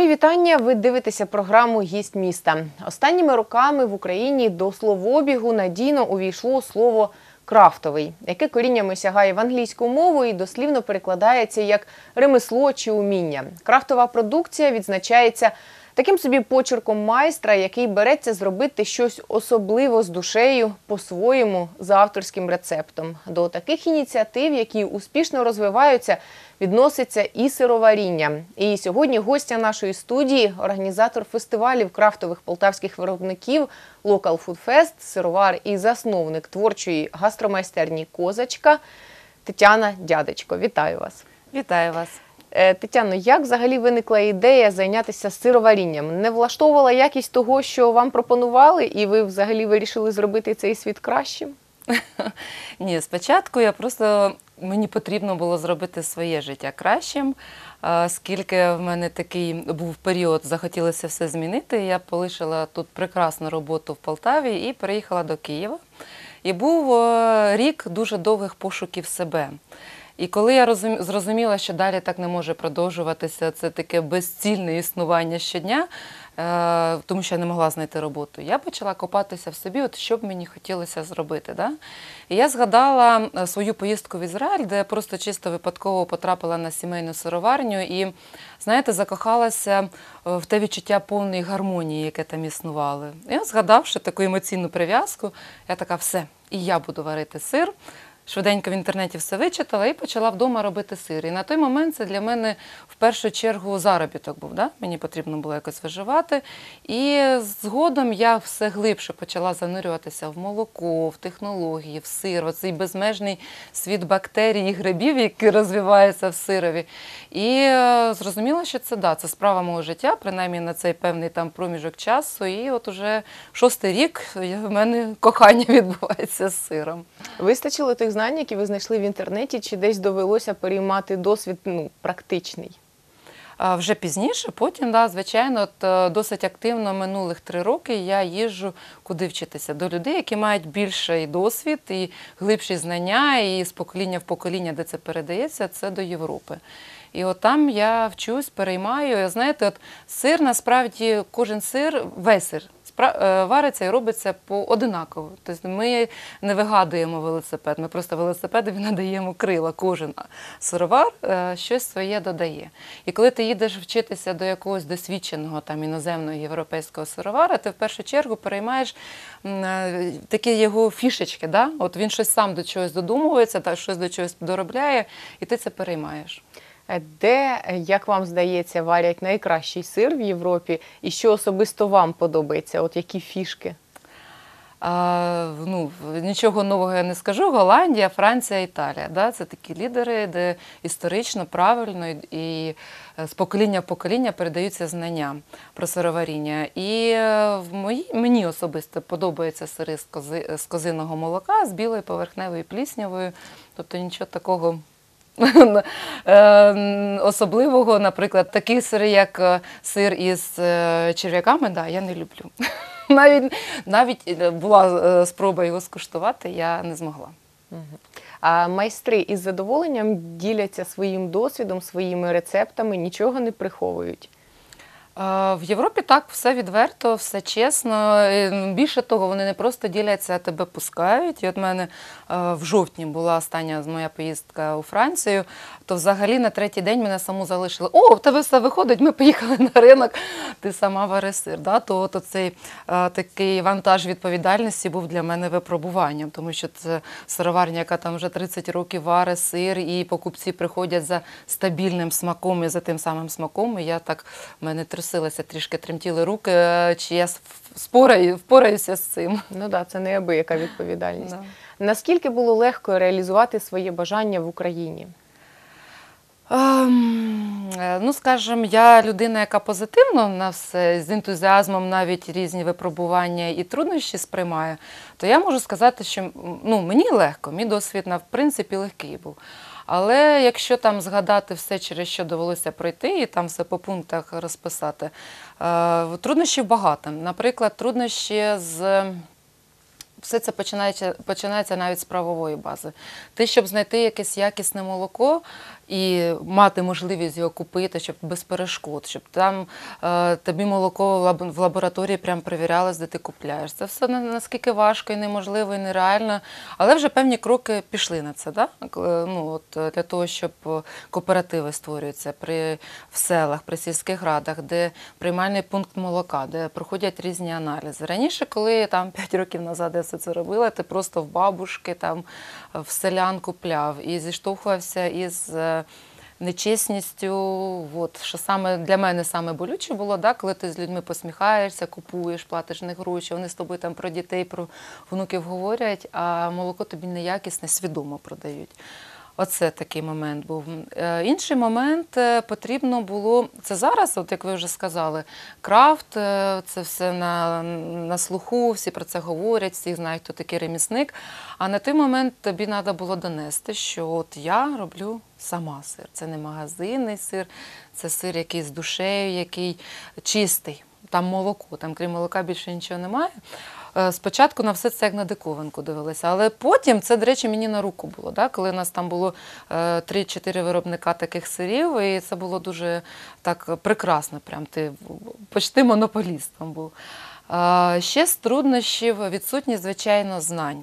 Мої вітання. Ви дивитеся програму Гість міста. Останніми роками в Україні до словобігу надійно увійшло слово крафтовий, яке коріннями сягає в англійську мову і дослівно перекладається як ремесло чи уміння. Крафтова продукція відзначається таким собі почерком майстра, який береться зробити щось особливо з душею по-своєму за авторським рецептом. До таких ініціатив, які успішно розвиваються, відноситься і сироваріння. І сьогодні гостя нашої студії, організатор фестивалів крафтових полтавських виробників Local Food Fest, сировар і засновник творчої гастромайстерні Козачка Тетяна Дядечко. Вітаю вас. Вітаю вас. Е, Тетяно, як взагалі виникла ідея зайнятися сироварінням? Не влаштовувала якість того, що вам пропонували, і ви взагалі вирішили зробити цей світ кращим? Ні, спочатку я просто мені потрібно було зробити своє життя кращим, оскільки в мене такий був період, захотілося все змінити. Я полишила тут прекрасну роботу в Полтаві і переїхала до Києва. І був е, рік дуже довгих пошуків себе. І коли я розум- зрозуміла, що далі так не може продовжуватися, це таке безцільне існування щодня, е, тому що я не могла знайти роботу, я почала копатися в собі, от що б мені хотілося зробити. Да? І я згадала е, свою поїздку в Ізраїль, де я просто чисто випадково потрапила на сімейну сироварню і, знаєте, закохалася е, в те відчуття повної гармонії, яке там існувало. Я згадавши таку емоційну прив'язку, я така, все, і я буду варити сир. Швиденько в інтернеті все вичитала і почала вдома робити сир. І на той момент це для мене в першу чергу заробіток був. Да? Мені потрібно було якось виживати. І згодом я все глибше почала занурюватися в молоко, в технології, в сир, оцей безмежний світ бактерій і грибів, які розвиваються в сирові. І е, зрозуміла, що це да, це справа мого життя, принаймні на цей певний там проміжок часу. І от уже шостий рік в мене кохання відбувається з сиром. Вистачило тих знань, які ви знайшли в інтернеті, чи десь довелося переймати досвід ну, практичний? Вже пізніше, потім, да, звичайно, е, досить активно минулих три роки я їжджу куди вчитися до людей, які мають більший досвід і глибші знання, і з покоління в покоління, де це передається, це до Європи. І от там я вчусь, переймаю. Знаєте, от сир насправді кожен сир, весь сир. Е, Вариться і робиться по одинаково. Тобто ми не вигадуємо велосипед, ми просто велосипедові надаємо крила. Кожен сировар е, щось своє додає. І коли ти їдеш вчитися до якогось досвідченого там іноземного європейського сировара, ти в першу чергу переймаєш е, такі його фішечки. Да? От він щось сам до чогось додумується, та щось до чогось доробляє, і ти це переймаєш. Де, як вам здається, варять найкращий сир в Європі, і що особисто вам подобається? От які фішки? А, ну, нічого нового я не скажу. Голландія, Франція, Італія. Да? Це такі лідери, де історично, правильно і, і е, з покоління в покоління передаються знання про сироваріння. І е, в мої, мені особисто подобаються сири з, кози, з козиного молока, з білою поверхневою пліснявою. Тобто нічого такого. Е, Особливого, наприклад, такі сири, як е, сир із е, черв'яками, да, я не люблю. Навіть, навіть е, була спроба його скуштувати, я не змогла. А майстри із задоволенням діляться своїм досвідом, своїми рецептами, нічого не приховують. В Європі так все відверто, все чесно. Більше того, вони не просто діляться, а тебе пускають. І от мене в жовтні була остання моя поїздка у Францію, то взагалі на третій день мене саму залишили. О, в тебе все виходить, ми поїхали на ринок, ти сама вари сир. Да? То от цей такий вантаж відповідальності був для мене випробуванням, тому що це сироварня, яка там вже 30 років варить сир, і покупці приходять за стабільним смаком і за тим самим смаком. І я так в мене трусилася, трішки тремтіли руки, е, чи я с- впораю, впораюся з цим. Ну так, да, це неабияка відповідальність. Да. Наскільки було легко реалізувати своє бажання в Україні? Ем, е, Ну, скажімо, я людина, яка позитивно на все з ентузіазмом навіть різні випробування і труднощі сприймає, то я можу сказати, що ну, мені легко, мій досвід в принципі легкий був. Але якщо там згадати все, через що довелося пройти, і там все по пунктах розписати, е, труднощів багато. Наприклад, труднощі з все це починається, починається навіть з правової бази. Ти, щоб знайти якесь якісне молоко і мати можливість його купити, щоб без перешкод, щоб там е, тобі молоко в лаб- в лабораторії прям перевірялось, де ти купляєш. Це все наскільки важко і неможливо, і нереально. Але вже певні кроки пішли на це. Да? Ну, от, е, для того, щоб е, кооперативи створюються при, в селах, при сільських радах, де приймальний пункт молока, де проходять різні аналізи. Раніше, коли там 5 років назад я все це робила, ти просто в бабушки, там, в селян купляв і зіштовхувався із. Нечесністю, от, що саме для мене саме болюче було, да, коли ти з людьми посміхаєшся, купуєш, платиш не гроші, вони з тобою там про дітей, про внуків говорять, а молоко тобі неякісне, свідомо продають. Оце такий момент був. Е, Інший момент е, потрібно було це зараз, от як ви вже сказали, крафт, е, це все на, на слуху, всі про це говорять, всі знають, хто такий ремісник. А на той момент тобі треба було донести, що от я роблю сама сир. Це не магазинний сир, це сир, який з душею, який чистий. Там молоко, там крім молока більше нічого немає. Е, Спочатку на все це як на диковинку дивилися, але потім це, до речі, мені на руку було. Да? Коли у нас там було е, 3-4 виробника таких сирів, і це було дуже так прекрасно. Прям ти почти монополістом був. Е, Ще з труднощів відсутність, звичайно, знань.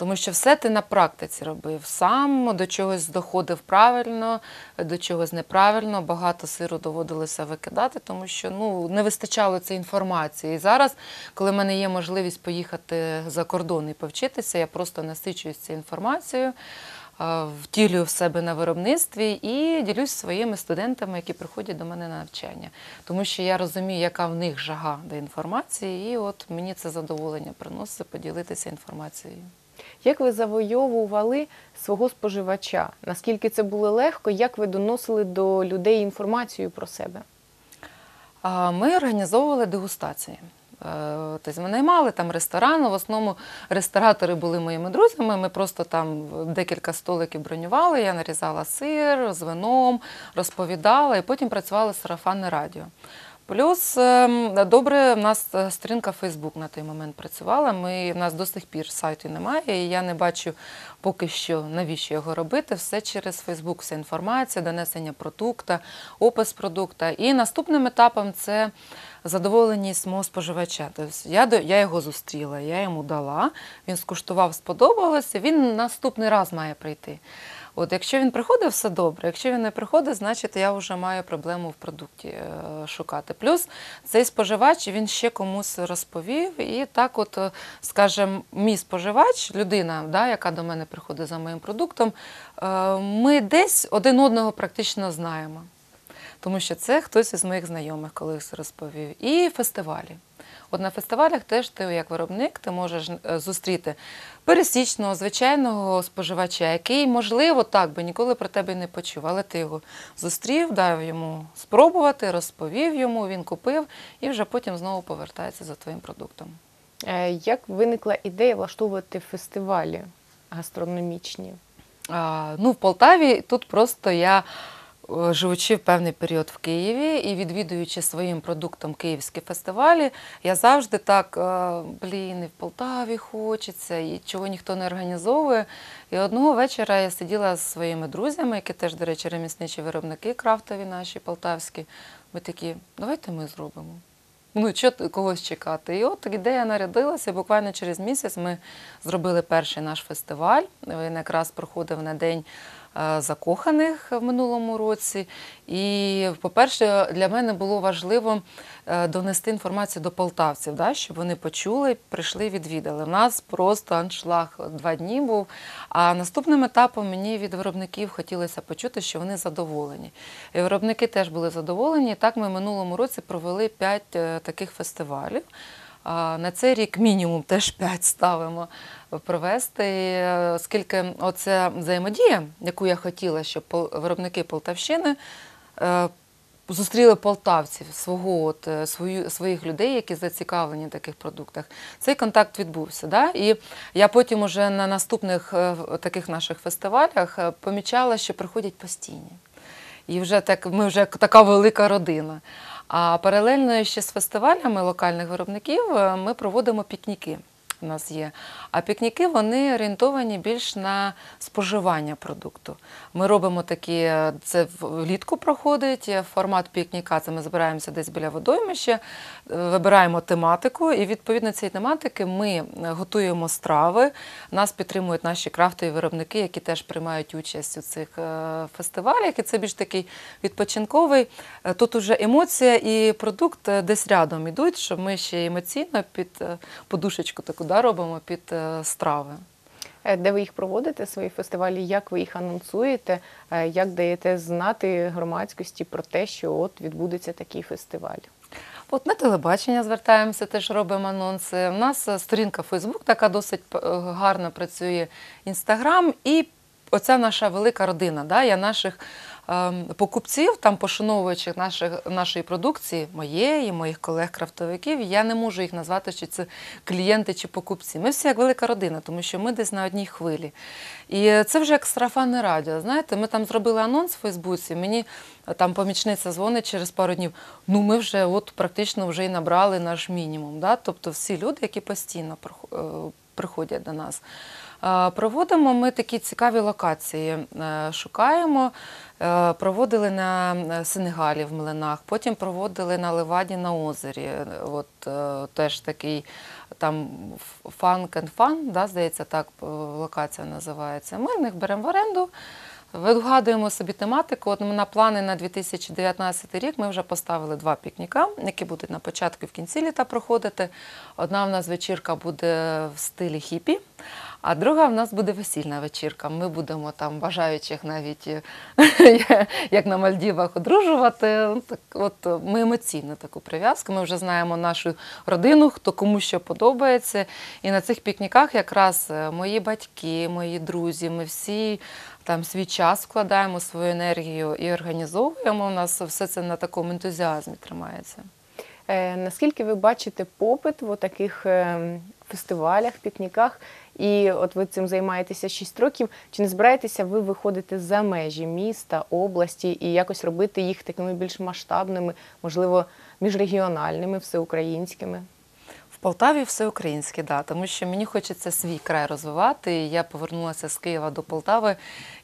Тому що все ти на практиці робив сам, до чогось доходив правильно, до чогось неправильно. Багато сиру доводилося викидати, тому що ну, не вистачало цієї інформації. І зараз, коли в мене є можливість поїхати за кордон і повчитися, я просто насичуюсь цією інформацією, втілюю в себе на виробництві і ділюсь своїми студентами, які приходять до мене на навчання. Тому що я розумію, яка в них жага до інформації, і от мені це задоволення приносить поділитися інформацією. Як ви завойовували свого споживача? Наскільки це було легко? Як ви доносили до людей інформацію про себе? Ми організовували дегустації. Е, Тобто ми наймали там ресторан. В основному ресторатори були моїми друзями. Ми просто там декілька столиків бронювали. Я нарізала сир з вином, розповідала і потім працювала сарафанне радіо. Плюс ем, добре, в нас е, сторінка Фейсбук на той момент працювала. Ми, в нас до сих пір сайту немає, і я не бачу поки що, навіщо його робити. Все через Фейсбук, вся інформація, донесення продукта, опис продукта. І наступним етапом це задоволеність мого споживача. Тобто я, я його зустріла, я йому дала, він скуштував, сподобалося, він наступний раз має прийти. От якщо він приходить, все добре. Якщо він не приходить, значить я вже маю проблему в продукті е, шукати. Плюс цей споживач він ще комусь розповів. І так, от, е, скажімо, мій споживач, людина, да, яка до мене приходить за моїм продуктом, е, ми десь один одного практично знаємо. Тому що це хтось із моїх знайомих колись розповів. І фестивалі. От на фестивалях теж ти, як виробник, ти можеш е, зустріти пересічного, звичайного споживача, який, можливо, так би ніколи про тебе не почув, але ти його зустрів, дав йому спробувати, розповів йому, він купив і вже потім знову повертається за твоїм продуктом. Е, Як виникла ідея влаштовувати фестивалі гастрономічні? А, ну, в Полтаві тут просто я, живучи в певний період в Києві і відвідуючи своїм продуктом київські фестивалі, я завжди так, е, блін, і в Полтаві хочеться, і чого ніхто не організовує. І одного вечора я сиділа з своїми друзями, які теж, до речі, ремісничі виробники крафтові наші полтавські. Ми такі, давайте ми зробимо. Ну, ти- когось чекати? І от ідея нарядилася. Буквально через місяць ми зробили перший наш фестиваль. Він якраз проходив на день е, закоханих в минулому році. І, по-перше, для мене було важливо е, донести інформацію до полтавців, да, щоб вони почули, прийшли, відвідали. У нас просто аншлаг два дні був. А наступним етапом мені від виробників хотілося почути, що вони задоволені. І виробники теж були задоволені. Так ми в минулому році провели п'ять е, таких фестивалів. На цей рік мінімум теж 5 ставимо провести, е, оскільки оця взаємодія, яку я хотіла, щоб виробники Полтавщини е, зустріли полтавців, свого от, е, свою, своїх людей, які зацікавлені в таких продуктах. Цей контакт відбувся. Да? І я потім уже на наступних таких наших фестивалях помічала, що приходять постійні. І вже так, ми вже така велика родина. А паралельно ще з фестивалями локальних виробників е, ми проводимо пікніки. У нас є. А пікніки вони орієнтовані більш на споживання продукту. Ми робимо такі, е, це влітку проходить е, формат пікніка. Це ми збираємося десь біля водоймища, е, вибираємо тематику, і відповідно цієї тематики ми готуємо страви. Нас підтримують наші крафтові виробники, які теж приймають участь у цих фестивалях. І це більш такий відпочинковий. Тут уже емоція і продукт десь рядом ідуть, що ми ще емоційно під подушечку таку да, робимо під е, страви. Е, Де ви їх проводите, свої фестивалі? Як ви їх анонсуєте? Е, Як даєте знати громадськості про те, що от відбудеться такий фестиваль? От на телебачення звертаємося, теж робимо анонси. У нас сторінка Фейсбук така досить гарно працює Інстаграм і оця наша велика родина. Да? Я наших покупців, там пошановуючих наших, нашої продукції, моєї, моїх колег-крафтовиків, я не можу їх назвати, що це клієнти чи покупці. Ми всі як велика родина, тому що ми десь на одній хвилі. І це вже як сарафанне радіо. Знаєте, ми там зробили анонс в Фейсбуці. Мені е, там помічниця дзвонить через пару днів. Ну, ми вже от практично вже і набрали наш мінімум. Да? Тобто всі люди, які постійно е, приходять до нас. Проводимо ми такі цікаві локації, е, шукаємо. Е, Проводили на е, Сенегалі в Млинах, потім проводили на Леваді на озері. От теж такий там фан and фан, да, здається, так локація називається. Ми в них беремо в оренду. Вигадуємо собі тематику. От на плани на 2019 рік ми вже поставили два пікніка, які будуть на початку і в кінці літа проходити. Одна в нас вечірка буде в стилі хіпі, а друга в нас буде весільна вечірка. Ми будемо там бажаючих навіть е, як на Мальдівах одружувати. Так, от ми емоційно таку прив'язку. Ми вже знаємо нашу родину, хто кому що подобається. І на цих пікніках якраз е, мої батьки, мої друзі, ми всі там свій час вкладаємо, свою енергію і організовуємо. У нас все це на такому ентузіазмі тримається. Е, Наскільки ви бачите попит в таких фестивалях, пікніках? І от ви цим займаєтеся 6 років. Чи не збираєтеся ви виходити за межі міста, області і якось робити їх такими більш масштабними, можливо, міжрегіональними, всеукраїнськими? Полтаві все українське, да, тому що мені хочеться свій край розвивати. Я повернулася з Києва до Полтави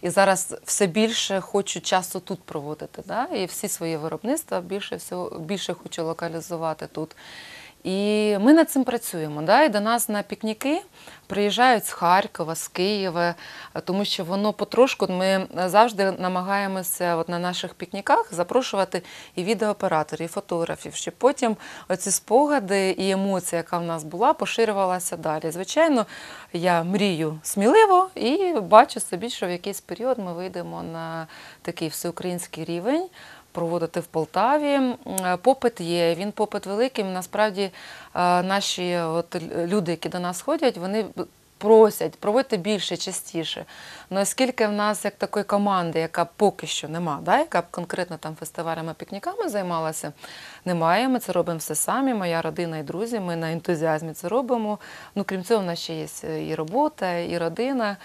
і зараз все більше хочу часу тут проводити. Да? І всі свої виробництва більше всього більше хочу локалізувати тут. І ми над цим працюємо. Да? І до нас на пікніки приїжджають з Харкова, з Києва, тому що воно потрошку ми завжди намагаємося от на наших пікніках запрошувати і відеооператорів, і фотографів, щоб потім оці спогади і емоція, яка в нас була, поширювалася далі. Звичайно, я мрію сміливо і бачу собі, що в якийсь період ми вийдемо на такий всеукраїнський рівень проводити в Полтаві. Е, Попит є, він попит великий. Насправді е, наші от люди, які до нас ходять, вони просять, проводьте більше, частіше. Ну, оскільки в нас як такої команди, яка поки що нема, да, яка б конкретно там фестивалями, пікніками займалася, немає. Ми це робимо все самі, моя родина і друзі. Ми на ентузіазмі це робимо. Ну, крім цього, в нас ще є і робота, і родина.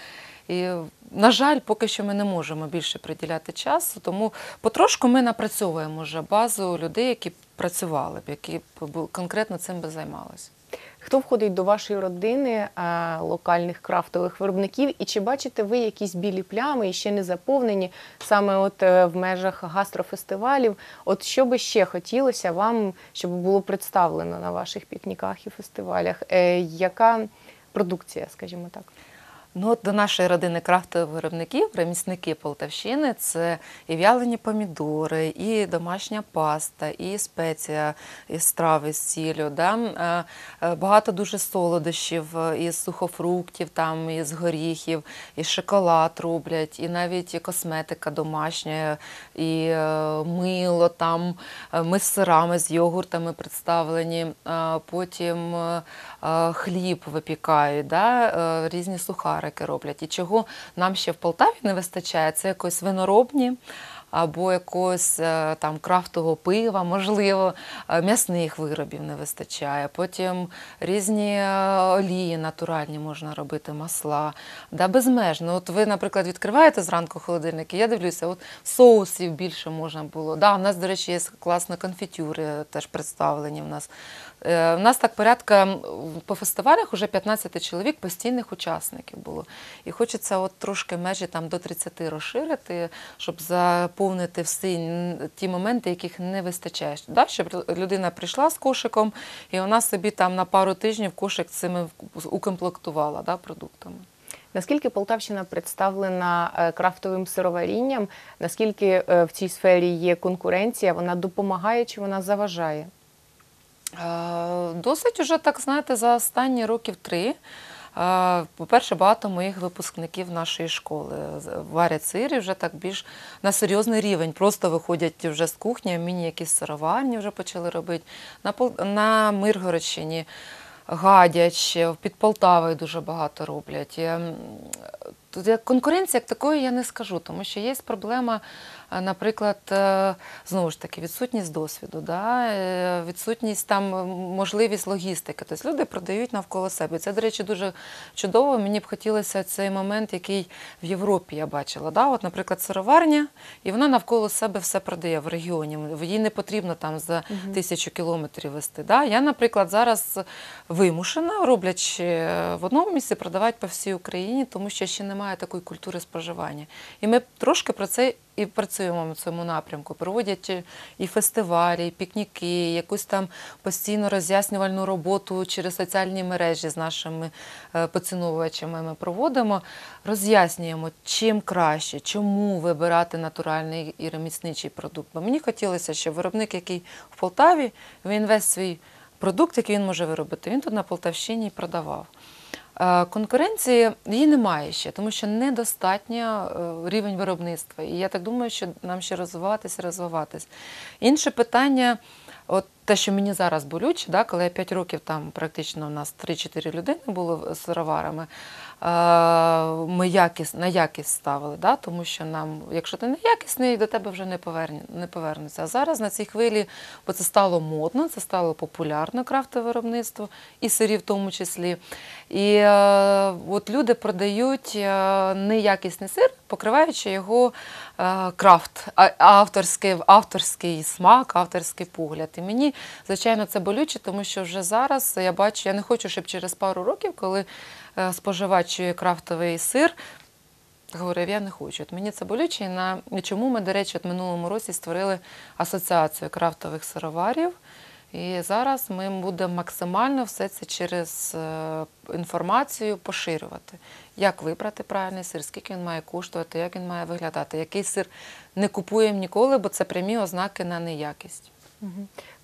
І, на жаль, поки що ми не можемо більше приділяти часу, тому потрошку ми напрацьовуємо вже базу людей, які працювали б, які б конкретно цим би займалися. Хто входить до вашої родини а, локальних крафтових виробників? І чи бачите ви якісь білі плями і ще не заповнені саме от е, в межах гастрофестивалів? От що би ще хотілося вам, щоб було представлено на ваших пікніках і фестивалях? Е, яка продукція, скажімо так? Ну, от до нашої родини крафтових виробників, ремісники Полтавщини, це і в'ялені помідори, і домашня паста, і спеція, і страви з сіллю. Да? Е, е, Багато дуже солодощів е, із сухофруктів, там, із горіхів, і шоколад роблять, і навіть косметика домашня, і мило там. Ми з сирами, з йогуртами представлені. Потім хліб випікають, да? різні сухарики роблять. І чого нам ще в Полтаві не вистачає, це якось виноробні. Або якогось е, там крафтового пива, можливо, е, м'ясних виробів не вистачає. Потім різні е, олії натуральні можна робити, масла. Да, безмежно. От ви, наприклад, відкриваєте зранку холодильник, і я дивлюся, от соусів більше можна було. Да, у нас, до речі, є класні конфітюри теж представлені в нас. Е, У нас так порядка по фестивалях вже 15 чоловік постійних учасників було. І хочеться от трошки межі там до 30 розширити, щоб заповнити всі ті моменти, яких не вистачає. Да? Щоб людина прийшла з кошиком, і вона собі там на пару тижнів кошик цими укомплектувала да, продуктами. Наскільки Полтавщина представлена е, крафтовим сироварінням? Наскільки е, в цій сфері є конкуренція? Вона допомагає чи вона заважає? Е, Досить уже, так знаєте, за останні років три. Е, По-перше, багато моїх випускників нашої школи варять сир і вже так більш на серйозний рівень. Просто виходять вже з кухні, міні якісь сироварні вже почали робити. На, Пол- на Миргородщині гадяч, під Полтавою дуже багато роблять. Тут як такої я не скажу, тому що є проблема, е, наприклад, е, знову ж таки, відсутність досвіду, да? е, відсутність там можливість логістики. Тобто люди продають навколо себе. Це, до речі, дуже чудово. Мені б хотілося цей момент, який в Європі я бачила. Да? От, наприклад, сироварня, і вона навколо себе все продає в регіоні. Їй не потрібно там за тисячу кілометрів вести. Да? Я, наприклад, зараз вимушена, роблячи в одному місці, продавати по всій Україні, тому що ще немає такої культури споживання. І ми трошки про це і працюємо в цьому напрямку. Проводять е, і фестивалі, і пікніки, якусь там постійно роз'яснювальну роботу через соціальні мережі з нашими е, поціновувачами ми проводимо, роз'яснюємо, чим краще, чому вибирати натуральний і ремісничий продукт. Бо мені хотілося, щоб виробник, який в Полтаві, він весь свій продукт, який він може виробити, він тут на Полтавщині і продавав. Е, Конкуренції її немає ще, тому що недостатньо е, рівень виробництва. І я так думаю, що нам ще розвиватися, розвиватись. Інше питання, от те, що мені зараз болюче, да, коли я 5 років там практично у нас 3-4 людини було з сироварами, е, ми якіс, на якість ставили, да, тому що нам, якщо ти не якісний, до тебе вже не, поверне, не повернеться. А зараз на цій хвилі, бо це стало модно, це стало популярно крафтове виробництво, і сирі в тому числі. І е, от люди продають е, неякісний сир, покриваючи його крафт, авторський, авторський смак, авторський погляд. І мені, звичайно, це болюче, тому що вже зараз я бачу, я не хочу, щоб через пару років, коли е, споживач крафтовий сир, говорив, я не хочу. От мені це болюче. І на чому ми, до речі, от минулому році створили асоціацію крафтових сироварів. І зараз ми будемо максимально все це через е, інформацію поширювати. Як вибрати правильний сир, скільки він має коштувати, як він має виглядати, який сир не купуємо ніколи, бо це прямі ознаки на неякість.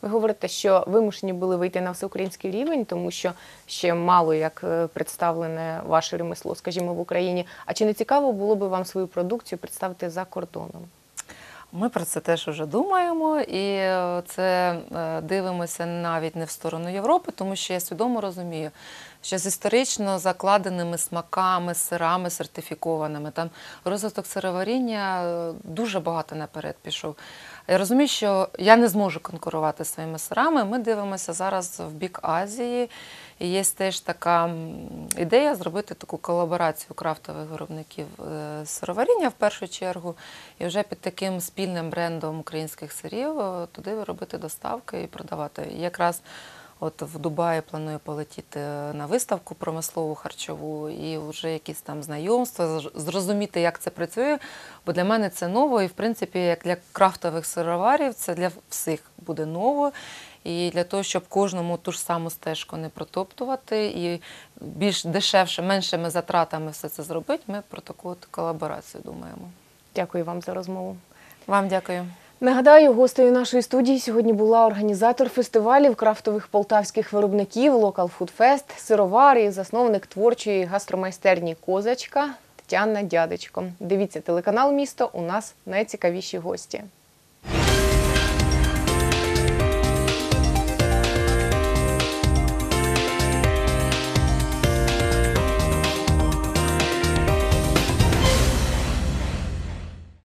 Ви говорите, що вимушені були вийти на всеукраїнський рівень, тому що ще мало як е, представлене ваше ремесло, скажімо, в Україні. А чи не цікаво було би вам свою продукцію представити за кордоном? Ми про це теж вже думаємо, і е, це е, дивимося навіть не в сторону Європи, тому що я свідомо розумію, що з історично закладеними смаками, сирами сертифікованими, там розвиток сироваріння е, дуже багато наперед пішов. Я розумію, що я не зможу конкурувати своїми сирами. Ми дивимося зараз в бік Азії. І є теж така ідея зробити таку колаборацію крафтових виробників е, сироваріння в першу чергу, і вже під таким спільним брендом українських сирів е, туди робити доставки і продавати. Якраз от в Дубаї планую полетіти на виставку промислову харчову і вже якісь там знайомства, зр- зрозуміти, як це працює. Бо для мене це ново, і в принципі, як для крафтових сироварів, це для всіх буде ново. І для того, щоб кожному ту ж саму стежку не протоптувати і більш дешевше, меншими затратами все це зробити, ми про таку от колаборацію думаємо. Дякую вам за розмову. Вам дякую. Нагадаю, гостею нашої студії сьогодні була організатор фестивалів крафтових полтавських виробників Food Fest, сировар і засновник творчої гастромайстерні Козачка Тетяна Дядечко. Дивіться телеканал Місто. У нас найцікавіші гості.